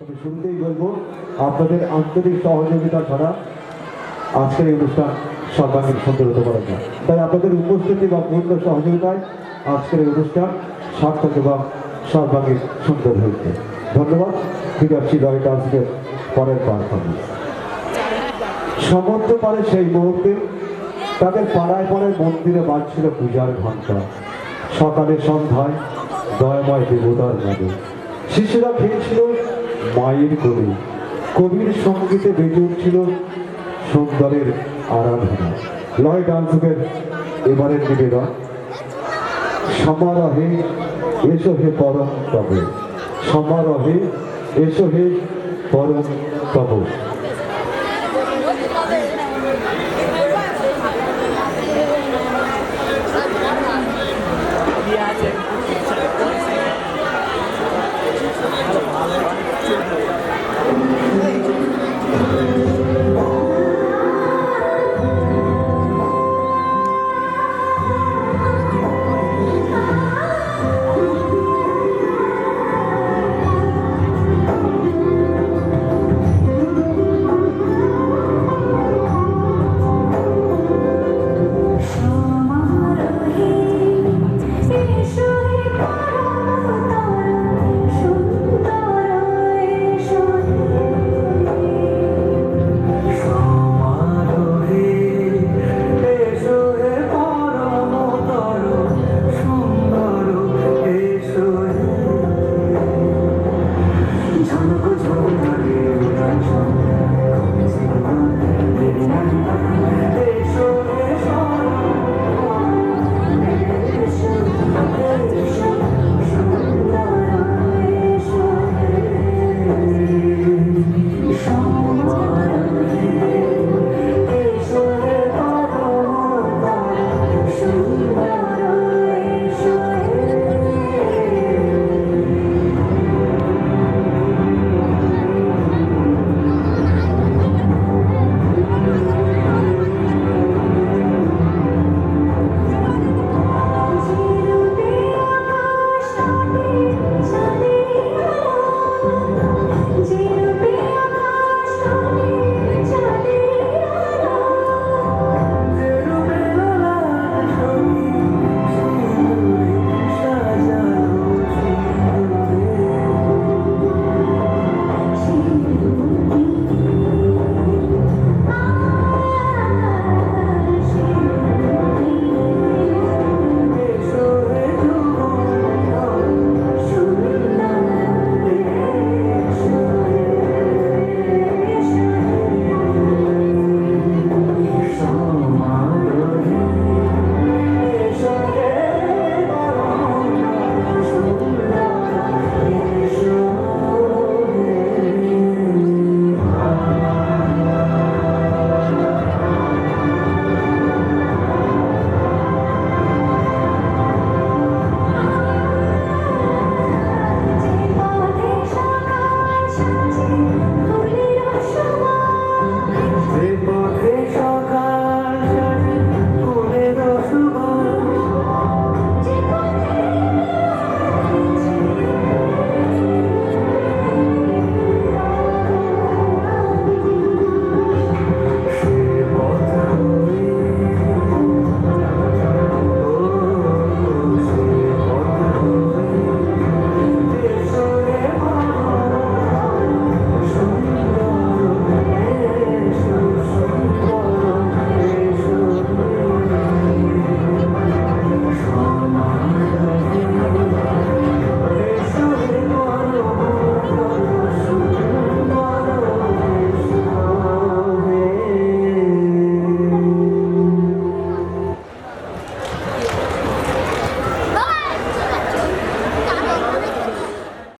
শুরুতেই বলব, আপনাদের আন্তরিক সহযোগিতা ছাড়া আজকের এই অনুষ্ঠান সর্বাঙ্গীন সুন্দর হতে পারে না তাই আপনাদের উপস্থিতি বা পূর্ণ সহযোগিতায় আজকের এই অনুষ্ঠান সার্থক এবং সর্বাঙ্গীন সুন্দর হয়েছে। ধন্যবাদ। ফিরে আসছি রয় ডান্সের পরের পারফরমেন্স সমর্থ পারে সেই মুহূর্তে তাদের পাড়ায় পাড়ায় মন্দিরে বাজছিল পূজার ঘণ্টা সকালে সন্ধ্যায় দয়াময় দেবতার নামে শিশুরা খেয়েছিল মায়ের কবি। কবির সঙ্গীতে বেজে উঠছিল সুন্দরের আরাধনা। লয় ডান্সের এবারের নিবেদন। সমারোহে এসো হে পরম তব সমারোহে এসো হে পরম তব